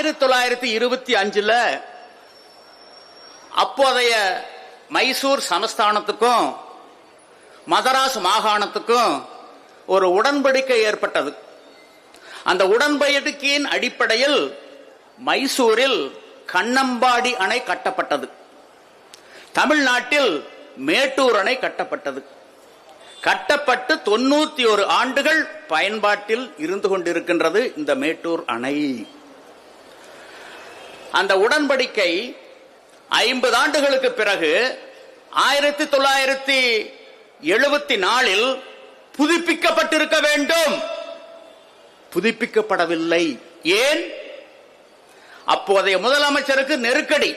ஆயிரத்தி தொள்ளாயிரத்தி இருபத்தி அஞ்சுல அப்போதைய மைசூர் சமஸ்தானத்துக்கும் மதராஸ் மாகாணத்துக்கும் ஒரு உடன்படிக்கை ஏற்பட்டது. அந்த உடன்படிக்கையின் அடிப்படையில் மைசூரில் கண்ணம்பாடி அணை கட்டப்பட்டது. தமிழ்நாட்டில் மேட்டூர் அணை கட்டப்பட்டது. கட்டப்பட்டு தொண்ணூத்தி ஒரு ஆண்டுகள் பயன்பாட்டில் இருந்து கொண்டிருக்கின்றது இந்த மேட்டூர் அணை. அந்த உடன்படிக்கை ஐம்பது ஆண்டுகளுக்கு பிறகு ஆயிரத்தி தொள்ளாயிரத்தி எழுபத்தி நாலில் புதுப்பிக்கப்பட்டிருக்க வேண்டும். புதுப்பிக்கப்படவில்லை. ஏன்? அப்போதைய முதலமைச்சருக்கு நெருக்கடி.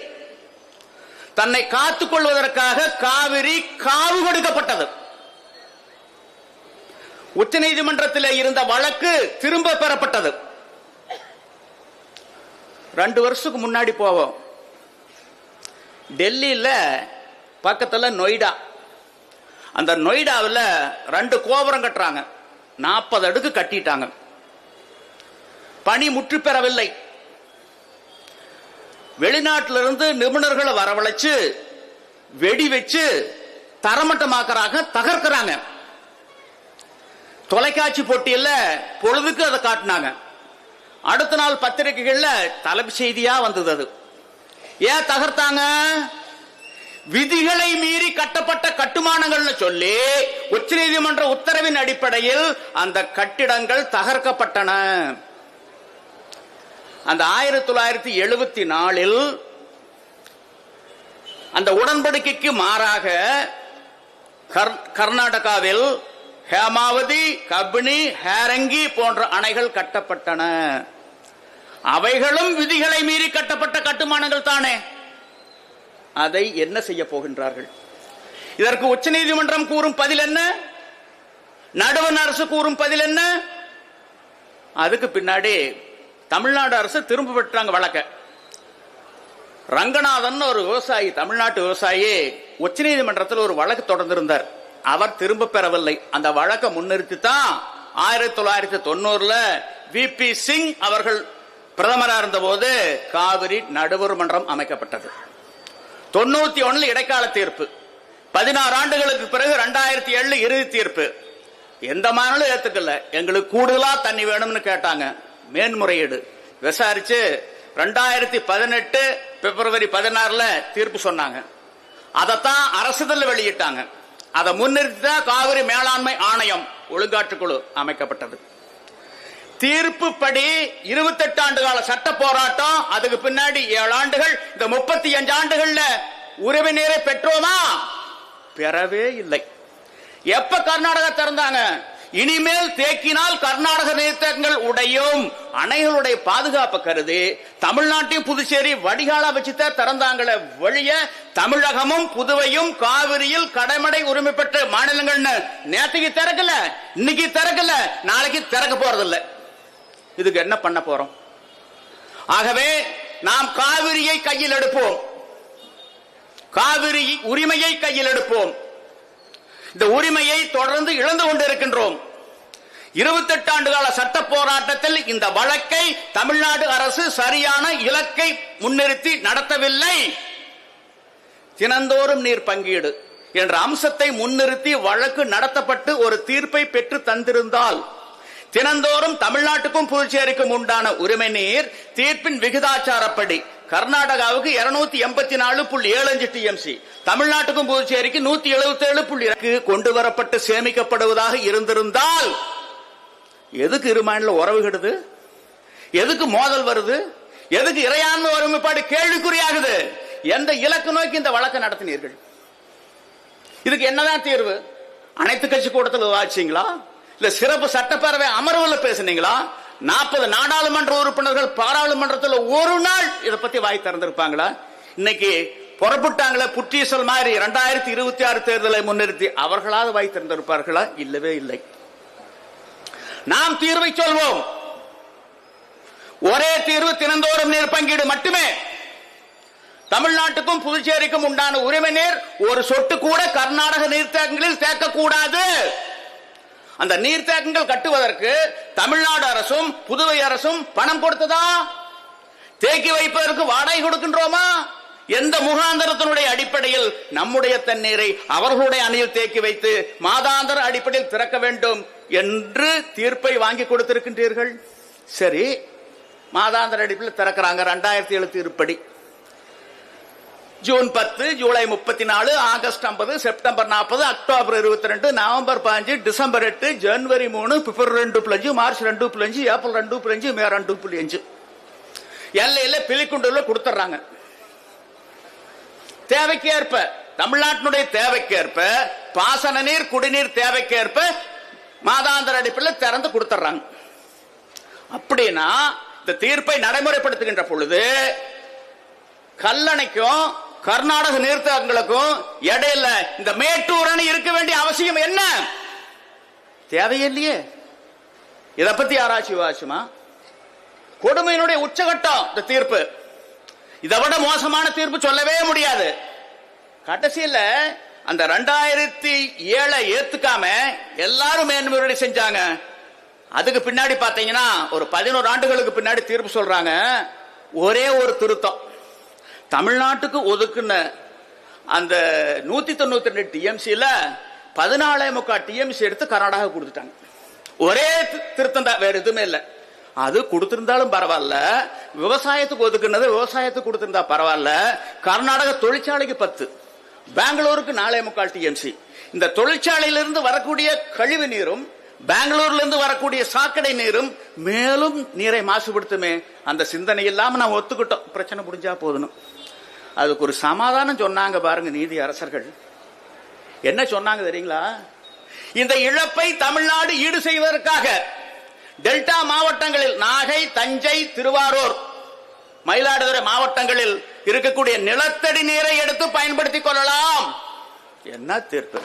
தன்னை காத்துக் கொள்வதற்காக காவிரி காவு கொடுக்கப்பட்டது. உச்சநீதிமன்றத்தில் இருந்த வழக்கு திரும்ப பெறப்பட்டது. ரெண்டு வருஷத்துக்கு முன்னாடி போவோம். டெல்லியில் பக்கத்தில் நொய்டா. அந்த நொய்டாவில் ரெண்டு கோபுரம் கட்டுறாங்க. நாற்பது அடுக்கு கட்டிட்டாங்க. பணி முற்று பெறவில்லை வெளிநாட்டிலிருந்து நிபுணர்களை வரவழைச்சு வெடி வச்சு தரமட்டமாக்குறாங்க தகர்க்கிறாங்க. தொலைக்காட்சி போட்டியில் பொழுதுக்கு அதை காட்டினாங்க. அடுத்த நாள் பத்திரிகைகள்ல தலைப்பு செய்தியா வந்தது அது. ஏன் தகர்த்தாங்க? விதிகளை மீறி கட்டப்பட்ட கட்டுமானங்கள்னு சொல்லி உச்சநீதிமன்ற உத்தரவின் அடிப்படையில் அந்த கட்டிடங்கள் தகர்க்கப்பட்டன. அந்த ஆயிரத்தி தொள்ளாயிரத்தி எழுபத்தி நாலில் அந்த உடன்படிக்கைக்கு மாறாக கர்- கர்நாடகாவில் ஹேமாவதி கபினி ஹேரங்கி போன்ற அணைகள் கட்டப்பட்டன. அவைகளும் விதிகளை மீறி கட்டப்பட்ட கட்டுமானங்கள் தானே? அதை என்ன செய்ய போகின்றார்கள்? இதற்கு உச்சநீதிமன்றம் கூறும் பதில் என்ன? நடுவண் அரசு கூறும் பதில் என்ன? அதுக்கு பின்னாடி தமிழ்நாடு அரசு திரும்ப பெற்றாங்க வழக்க. ரங்கநாதன் ஒரு விவசாயி தமிழ்நாட்டு விவசாயி உச்ச நீதிமன்றத்தில் ஒரு வழக்கு தொடர்ந்திருந்தார். அவர் திரும்ப பெறவில்லை. அந்த வழக்கை முன்னிறுத்தி தான் ஆயிரத்தி தொள்ளாயிரத்தி தொண்ணூறுல வி பி சிங் அவர்கள் பிரதமராக இருந்தபோது காவிரி நடுவர் மன்றம் அமைக்கப்பட்டது. தொண்ணூத்தி ஒண்ணுல இடைக்கால தீர்ப்பு. பதினாறு ஆண்டுகளுக்கு பிறகு ரெண்டாயிரத்தி ஏழு இறுதி தீர்ப்பு. எந்த மாநிலம் ஏத்துக்கல. எங்களுக்கு கூடுதலா தண்ணி வேணும்னு கேட்டாங்க. மேன்முறையீடு. விசாரிச்சு ரெண்டாயிரத்தி பதினெட்டு பிப்ரவரி பதினாறுல தீர்ப்பு சொன்னாங்க. அதைத்தான் அரசுதல் வெளியிட்டாங்க. அதை முன்னிறுத்தி தான் காவிரி மேலாண்மை ஆணையம் ஒழுங்காற்றுக்குழு அமைக்கப்பட்டது. தீர்ப்பு படி இருபத்தெட்டு ஆண்டு கால சட்ட போராட்டம் அதுக்கு பின்னாடி ஏழு ஆண்டுகள் இந்த முப்பத்தி அஞ்சு ஆண்டுகள்ல உறவினரை பெற்றோமா? பெறவே இல்லை. எப்ப கர்நாடகா திறந்தாங்க? இனிமேல் தேக்கினால் கர்நாடக நீர்த்தங்கள் உடையும் அணைகளுடைய பாதுகாப்பு கருதி தமிழ்நாட்டையும் புதுச்சேரி வடிகாலா வச்சுதான் திறந்தாங்களே வழிய தமிழகமும் புதுவையும் காவிரியில் கடமடை உரிமை பெற்ற மாநிலங்கள்னு நேற்றுக்கு திறக்கல இன்னைக்கு திறக்கல நாளைக்கு திறக்க போறதில்லை. இதுக்கு என்ன பண்ண போறோம்? ஆகவே நாம் காவிரியை கையில் எடுப்போம். காவிரி உரிமையை கையில் எடுப்போம். இந்த உரிமையை தொடர்ந்து இழந்து கொண்டிருக்கின்றோம். இருபத்தெட்டு ஆண்டு கால சட்ட போராட்டத்தில் இந்த வழக்கை தமிழ்நாடு அரசு சரியான இலக்கை முன்னிறுத்தி நடத்தவில்லை. தினந்தோறும் நீர் பங்கீடு என்ற அம்சத்தை முன்னிறுத்தி வழக்கு நடத்தப்பட்டு ஒரு தீர்ப்பை பெற்று தந்திருந்தால் தினந்தோறும் தமிழ்நாட்டுக்கும் புதுச்சேரிக்கும் உண்டான உரிமை நீர் தீர்ப்பின் விகிதாச்சாரப்படி கர்நாடகாவுக்கு இருநூத்தி எண்பத்தி நாலு புள்ளி ஏழு அஞ்சு டிஎம்சி தமிழ்நாட்டுக்கும் புதுச்சேரிக்கு நூத்தி எழுபத்தி ஏழு புள்ளி கொண்டு வரப்பட்டு சேமிக்கப்படுவதாக இருந்திருந்தால் எதுக்கு இரு மாநில உறவு கெடுது? எதுக்கு மோதல் வருது? எதுக்கு இறையாண்மை ஒருமைப்பாடு கேள்விக்குறியாகுது? எந்த இலக்கு நோக்கி இந்த வழக்கை நடத்தினீர்கள்? இதுக்கு என்னதான் தீர்வு? அனைத்து கட்சி கூட்டத்தில் விவாதிச்சீங்களா? இல்ல சிறப்பு சட்டப்பேரவை அமர்வுல பேசுனீங்களா? நாற்பது நாடாளுமன்ற உறுப்பினர்கள் பாராளுமன்றத்தில் ஒரு நாள் இதை பத்தி வாய் திறந்திருப்பாங்களா? இன்னைக்கு புறப்பட்டாங்களே புற்றீசல் மாதிரி இரண்டாயிரத்தி இருபத்தி ஆறு தேர்தலை முன்னிறுத்தி அவர்களாவது வாய் திறந்திருப்பார்களா? இல்லவே இல்லை. நாம் தீர்வை சொல்வோம். ஒரே தீர்வு தினந்தோறும் நீர் பங்கீடு மட்டுமே. தமிழ்நாட்டுக்கும் புதுச்சேரிக்கும் உண்டான உரிமை நீர் ஒரு சொட்டு கூட கர்நாடக நீர்த்தேக்கங்களில் சேர்க்கக்கூடாது அந்த நீர்த்தேக்கங்கள் கட்டுவதற்கு தமிழ்நாடு அரசும் புதுவை அரசும் பணம் கொடுத்ததா? தேக்கி வைப்பதற்கு வாடகை கொடுக்கின்றோமா? எந்த முகாந்தரத்தினுடைய அடிப்படையில் நம்முடைய தண்ணீரை அவர்களுடைய அணியில் தேக்கி வைத்து மாதாந்திர அடிப்படையில் திறக்க வேண்டும் என்று தீர்ப்பை வாங்கி கொடுத்திருக்கின்றீர்கள். சரி மாதாந்திர அடிப்படையில் திறக்கிறாங்க. ரெண்டாயிரத்தி ஏழு தீர்ப்படி ஜூன் பத்து ஜூலை முப்பத்தி நாலு ஆகஸ்ட் ஐம்பது செப்டம்பர் நாற்பது அக்டோபர் இருபத்தி ரெண்டு நவம்பர் பாஞ்சு டிசம்பர் எட்டு ஜனவரி மூணு பிப்ரவரி ரெண்டு புள்ளஞ்சு மார்ச் ரெண்டு புள்ளஞ்சு ஏப்ரல் ரெண்டு புள்ளஞ்சு மே ரெண்டு புள்ளி அஞ்சு எல்லையில பிலிக்குண்டுல கொடுத்துட்றாங்க தேவைக்கேற்ப தமிழ்நாட்டினுடைய தேவைக்கேற்ப பாசன நீர் குடிநீர் தேவைக்கேற்ப மாதாந்திர அடிப்பில் திறந்து கொடுத்துட்றாங்க அப்படின்னா இந்த தீர்ப்பை நடைமுறைப்படுத்துகின்ற பொழுது கல்லணைக்கும் கர்நாடக நீர்த்தங்களுக்கும் இடையில இந்த மேட்டூர் அணை இருக்க வேண்டிய அவசியம் என்ன? தேவையில்லையே. இத பத்தி ஆராய்ச்சி வாசிமா கொடுமையினுடைய உச்சகட்டம் இந்த தீர்ப்பு. இதை விட மோசமான தீர்ப்பு சொல்லவே முடியாது. கடைசியில் அந்த ரெண்டாயிரத்தி ஏழை ஏத்துக்காம எல்லாரும் மேன்முறையீடு செஞ்சாங்க. அதுக்கு பின்னாடி பாத்தீங்கன்னா ஒரு பதினோரு ஆண்டுகளுக்கு பின்னாடி தீர்ப்பு சொல்றாங்க. ஒரே ஒரு திருத்தம். தமிழ்நாட்டுக்கு ஒதுக்குன அந்த நூத்தி தொண்ணூத்தி ரெண்டு டிஎம்சியில பதினாலே முக்கால் டிஎம்சி எடுத்து கர்நாடகா கொடுத்துட்டாங்க. ஒரே திருத்தம் தான் வேற எதுவுமே இல்லை. அது கொடுத்திருந்தாலும் பரவாயில்ல. விவசாயத்துக்கு ஒதுக்குனது விவசாயத்துக்கு கொடுத்திருந்தா பரவாயில்ல. கர்நாடக தொழிற்சாலைக்கு பத்து. பெங்களூருக்கு நாலே முக்கால் டிஎம்சி இந்த தொழிற்சாலையிலிருந்து வரக்கூடிய கழிவு நீரும் பெங்களூர்ல இருந்து வரக்கூடிய சாக்கடை நீரும் மேலும் நீரை மாசுபடுத்துமே. அந்த சிந்தனை இல்லாம நான் ஒத்துக்கிட்டோம். பிரச்சனை முடிஞ்சா போதணும் அதுக்கு ஒரு சமாதானம் சொன்னாங்க பாருங்க நீதி அரசர்கள். என்ன சொன்னாங்க தெரியுங்களா? இந்த இழப்பை தமிழ்நாடு ஈடு செய்வதற்காக டெல்டா மாவட்டங்களில் நாகை தஞ்சை திருவாரூர் மயிலாடுதுறை மாவட்டங்களில் இருக்கக்கூடிய நிலத்தடி நீரை எடுத்து பயன்படுத்திக் கொள்ளலாம். என்ன தீர்ப்பு?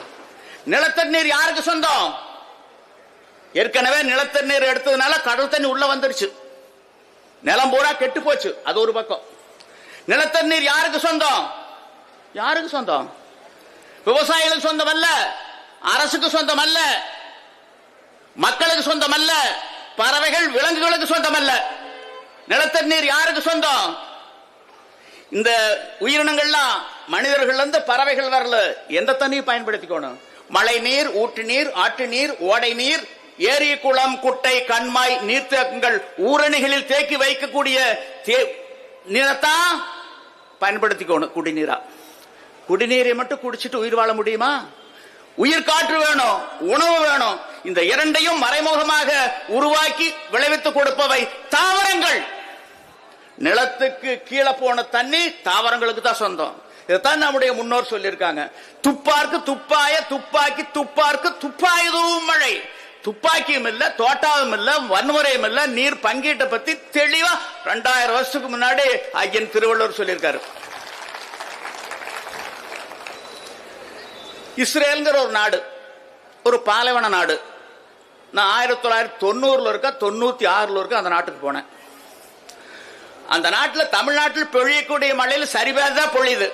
நிலத்தடி நீர் யாருக்கு சொந்தம்? ஏற்கனவே நிலத்தடி நீர் எடுத்ததுனால கடல் தண்ணி உள்ள வந்துருச்சு. நிலம் பூரா கெட்டு போச்சு. அது ஒரு பக்கம். நிலத்தடி நீர் யாருக்கு சொந்தம்? யாருக்கு சொந்தம்? விவசாயிகளுக்கு சொந்தம் அல்ல. அரசுக்கு சொந்தம் அல்ல. மக்களுக்கு சொந்தம் அல்ல. பறவைகள் விலங்குகளுக்கு சொந்தம் அல்ல. நிலத்தடி நீர் யாருக்கு சொந்தம்? இந்த உயிரினங்கள்லாம் மனிதர்கள் இருந்து பறவைகள் வரல. எந்த தண்ணியும் பயன்படுத்திக்கணும்? மழை நீர் ஊற்று நீர் ஆற்று நீர் ஓடை நீர் ஏரி குளம் குட்டை கண்மாய் நீர்த்தேக்கங்கள் ஊரணிகளில் தேக்கி வைக்கக்கூடிய தே- பயன்படுத்திக்கணும் குடிநீரா. குடிநீரை மட்டும் குடிச்சிட்டு உயிர் வாழ முடியுமா? உயிர் காற்று வேணும் உணவு வேணும். இந்த இரண்டையும் மறைமுகமாக உருவாக்கி விளைவித்து கொடுப்பவை தாவரங்கள். நிலத்துக்கு கீழே போன தண்ணி தாவரங்களுக்கு தான் சொந்தம். இதைத்தான் நம்முடைய முன்னோர் சொல்லியிருக்காங்க. துப்பார்க்கு துப்பாய துப்பாக்கி துப்பார்க்கு துப்பாயதும் மழை. துப்பாக்கியும் இல்ல தோட்டாவும் இல்ல வன்முறையும் இல்ல நீர் பங்கீட்டை பத்தி தெளிவா ரெண்டாயிரம் வருஷத்துக்கு முன்னாடி ஐயன் திருவள்ளுவர் சொல்லியிருக்காரு. இஸ்ரேல்ங்கிற ஒரு நாடு ஒரு பாலைவன நாடு. நான் ஆயிரத்தி தொள்ளாயிரத்தி தொண்ணூறுல இருக்க தொண்ணூத்தி ஆறுல இருக்க அந்த நாட்டுக்கு போனேன். அந்த நாட்டில் தமிழ்நாட்டில் பொழியக்கூடிய மழையில் சரிபார் தான் பொழியுது.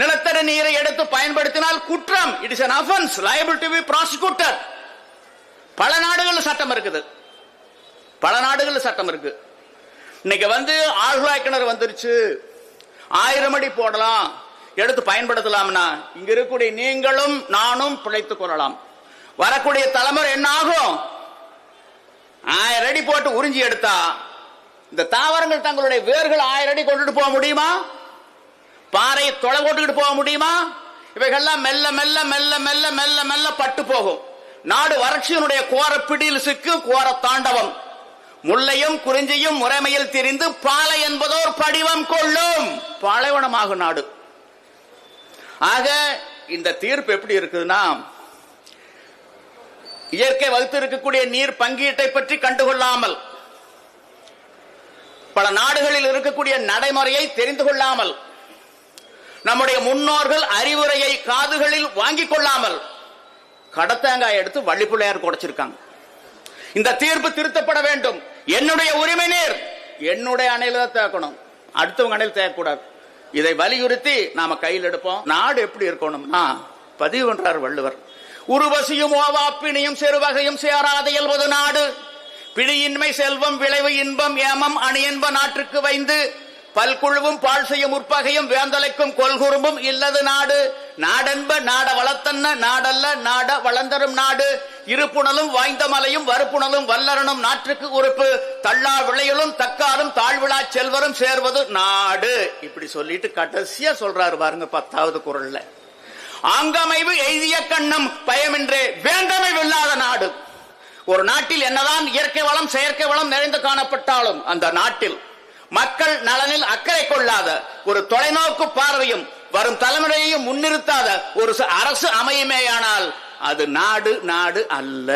நிலத்தடி நீரை எடுத்து பயன்படுத்தினால் குற்றம். It is an offence liable to be prosecutor பல நாடுகளில் சட்டம் இருக்குது. பல நாடுகளில் சட்டம் இருக்கு. இன்னைக்கு வந்து ஆழ்வாய் கிணறு வந்துருச்சு. ஆயிரம் அடி போடலாம். எடுத்து பயன்படுத்தலாம்னா இங்க இருக்கக்கூடிய நீங்களும் நானும் பிழைத்துக் கொள்ளலாம். வரக்கூடிய தலைமுறை என்ன ஆகும்? ஆயிரம் அடி போட்டு உறிஞ்சி எடுத்தா இந்த தாவரங்கள் தங்களுடைய வேர்கள் ஆயிரம் அடி கொண்டுட்டு போக முடியுமா? பாறையை தொலை போட்டுக்கிட்டு போக முடியுமா? இவைகள்லாம் மெல்ல மெல்ல மெல்ல மெல்ல மெல்ல மெல்ல பட்டு போகும். நாடு வறட்சியினுடைய கோர பிடியில் சிக்கு கோர தாண்டவம் முல்லையும் குறிஞ்சியும் முறைமையில் திரிந்து பாலை என்பதோர் படிவம் கொள்ளும். பாலைவனமாகும் நாடு. ஆக இந்த தீர்ப்பு எப்படி இருக்குதுன்னா இயற்கை வகுத்து இருக்கக்கூடிய நீர் பங்கீட்டை பற்றி கண்டுகொள்ளாமல் பல நாடுகளில் இருக்கக்கூடிய நடைமுறையை தெரிந்து கொள்ளாமல் நம்முடைய முன்னோர்கள் அறிவுரையை காதுகளில் வாங்கிக் கொள்ளாமல் கடத்தேங்காய் எடுத்து வள்ளிப்பிள்ளையார் குடைச்சிருக்காங்க. இந்த தீர்ப்பு திருத்தப்பட வேண்டும். என்னுடைய உரிமை நீர். என்னுடைய அணையில தான் தேக்கணும். அடுத்தவங்க அணையில் தேக்கக்கூடாது. இதை வலியுறுத்தி நாம கையில் எடுப்போம். நாடு எப்படி இருக்கணும்னா பதிவு என்றார் வள்ளுவர். உருவசியும் ஓவாப்பினியும் சிறுவகையும் சேராத இயல்வது நாடு. பிணியின்மை செல்வம் விளைவு இன்பம் ஏமம் அணியன்ப நாட்டுக்கு வைந்து பல்குழுவும் பால் செய்ய உற்பகையும் வேந்தலைக்கும் கொள்குறும்பும் இல்லது நாடு. நாடென்ப நாட வளத்தன்ன நாடல்ல நாட வளர்ந்தரும் நாடு. இருப்புணலும் வாய்ந்த மலையும் வறுப்புணலும் வல்லரனும் நாட்டுக்கு உறுப்பு. தள்ளா விளையலும் தக்காரும் தாழ்விழா செல்வரும் சேர்வது நாடு. இப்படி சொல்லிட்டு கடைசியா சொல்றாரு பாருங்க பத்தாவது குரல்ல. ஆங்கமைவு எய்திய கண்ணம் பயமின்றே வேந்தமை வெல்லாத நாடு. ஒரு நாட்டில் என்னதான் இயற்கை வளம் செயற்கை வளம் நிறைந்து காணப்பட்டாலும் அந்த நாட்டில் மக்கள் நலனில் அக்கறை கொள்ளாத ஒரு தொலைநோக்கு பார்வையும் வரும் தலைமுறையையும் முன்னிறுத்தாத ஒரு அரசு அமையுமேயானால் அது நாடு நாடு அல்ல.